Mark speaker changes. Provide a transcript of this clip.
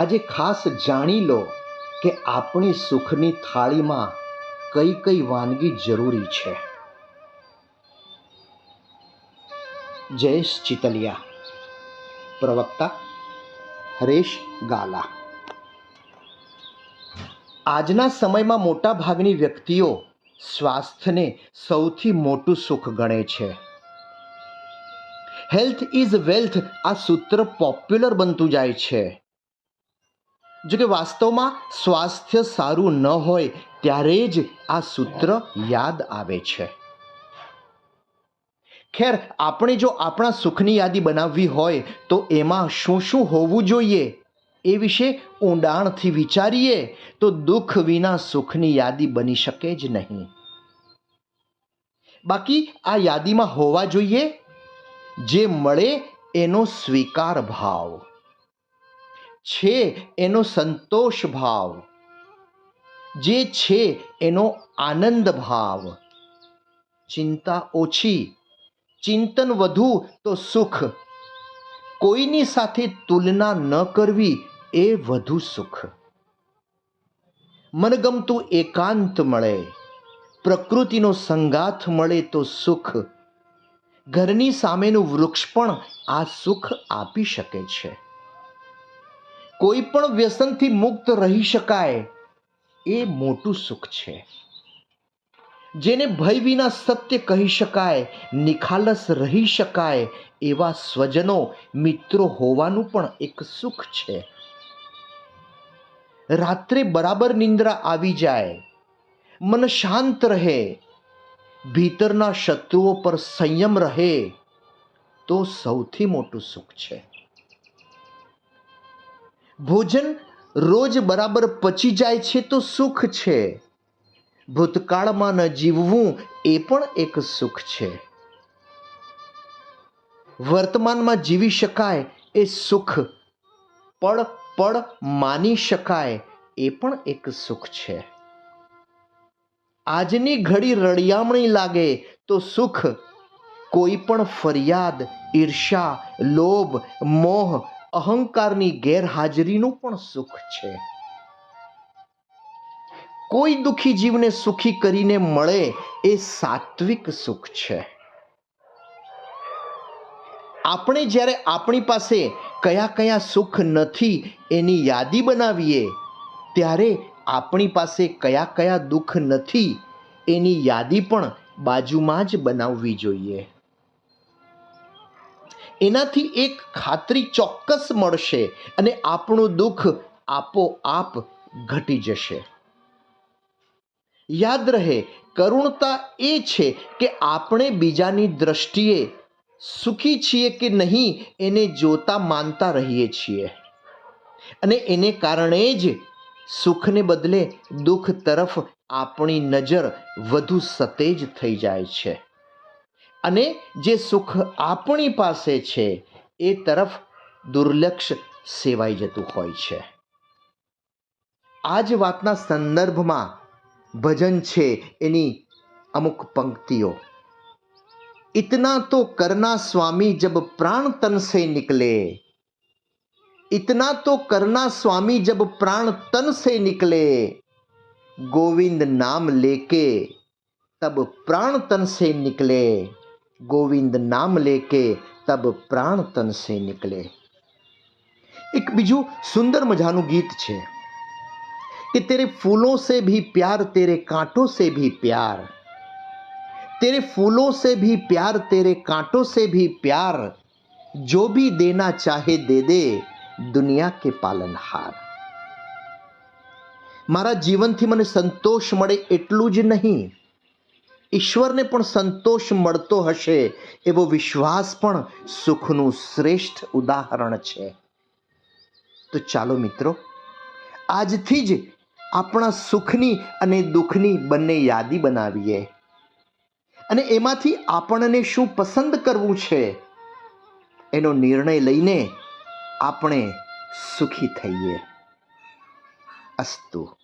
Speaker 1: આજે ખાસ જાણી લો કે આપણી સુખની થાળીમાં કઈ કઈ વાનગી જરૂરી છે. જયેશ ચિતલિયા. પ્રવક્તા હરેશ ગાલા. આજના સમયમાં મોટા ભાગની વ્યક્તિઓ સ્વાસ્થ્યને સૌથી મોટું સુખ ગણે છે. હેલ્થ ઇઝ વેલ્થ આ સૂત્ર પોપ્યુલર બનતું જાય છે. જો કે વાસ્તવમાં સ્વાસ્થ્ય સારું ન હોય, ત્યારે જ આ સૂત્ર યાદ આવે છે. ખેર, આપણે જો આપણા સુખની યાદી બનાવવી હોય, તો એમાં શું શું હોવું જોઈએ? એ વિશે ઊંડાણથી વિચારીએ, તો દુઃખ વિના સુખની યાદી બની શકે જ નહીં. બાકી આ યાદીમાં હોવા જોઈએ? જે મળે એનો સ્વીકાર ભાવ છે એનો સંતોષ ભાવ. જે છે એનો આનંદ ભાવ. ચિંતા ઓછી, ચિંતન વધુ તો સુખ. કોઈની સાથે તુલના ન કરવી એ વધુ સુખ. મનગમતું એકાંત મળે, પ્રકૃતિનો સંગાથ મળે તો સુખ. ઘરની સામેનું વૃક્ષ પણ આ સુખ આપી શકે છે. કોઈ પણ વ્યસનથી મુક્ત રહી શકાય, એ મોટું સુખ છે. જેને ભય વિના સત્ય કહી શકાય, નિખાલસ રહી શકાય, એવા સ્વજનો, મિત્રો હોવાનું પણ એક સુખ છે. રાત્રે બરાબર નિંદ્રા આવી જાય, મન શાંત રહે, ભીતરના શત્રુઓ પર સંયમ રહે, તો સૌથી મોટું સુખ છે. ભોજન રોજ બરાબર પચી જાય છે તો સુખ છે. ભૂતકાળમાં ન જીવવું એ પણ એક સુખ છે. વર્તમાનમાં જીવી શકાય એ સુખ, પળ પળ માની શકાય એ પણ એક સુખ છે. આજની ઘડી રળિયામણી લાગે તો સુખ, કોઈ પણ ફરિયાદ ઈર્ષા લોભ, મોહ અહંકારની ગેરહાજરીનું પણ સુખ છે. કોઈ દુઃખી જીવને સુખી કરીને મળે એ સાત્વિક સુખ છે. આપણે જ્યારે આપણી પાસે કયા કયા સુખ નથી એની યાદી બનાવીએ, ત્યારે આપણી પાસે કયા કયા દુઃખ નથી એની યાદી પણ બાજુમાં જ બનાવવી જોઈએ. એનાથી એક ખાતરી ચોક્કસ મળશે અને આપણું દુઃખ આપોઆપ ઘટી જશે. યાદ રહે, કરુણતા એ છે કે આપણે બીજાની દ્રષ્ટિએ સુખી છીએ કે નહીં એને જોતા માનતા રહીએ છીએ. અને એને કારણે જ સુખને બદલે દુઃખ તરફ આપણી નજર વધુ સતેજ થઈ જાય છે. અને જે સુખ આપણી પાસે છે એ તરફ દુર્લક્ષ સેવાઈ જતું હોય છે આ જ વાતના સંદર્ભમાં ભજન છે એની અમુક પંક્તિઓ इतना तो करना स्वामी जब प्राण तन से निकले इतना तो करना स्वामी जब प्राण तन से निकले गोविंद नाम लेके तब प्राण तन से निकले गोविंद नाम लेके तब प्राण तन से निकले એક બીજું સુંદર મજાનું ગીત છે કે તેરે ફૂલોं से भी प्यार तेरे कांटों से भी प्यार तेरे फूलों से भी प्यार तेरे कांटों से भी प्यार जो भी देना चाहे दे दे દુનિયા કે પાલનહાર મારા જીવનથી મને સંતોષ મળે એટલું જ નહીં ઈશ્વરને પણ સંતોષ મળતો હશે, એવો વિશ્વાસ પણ સુખનું શ્રેષ્ઠ ઉદાહરણ છે. તો ચાલો મિત્રો, આજથી જ આપણા સુખની અને દુઃખની બંને યાદી બનાવીએ. અને એમાંથી આપણને શું પસંદ કરવું છે, એનો નિર્ણય લઈને આપણે સુખી થઈએ. અસ્તુ.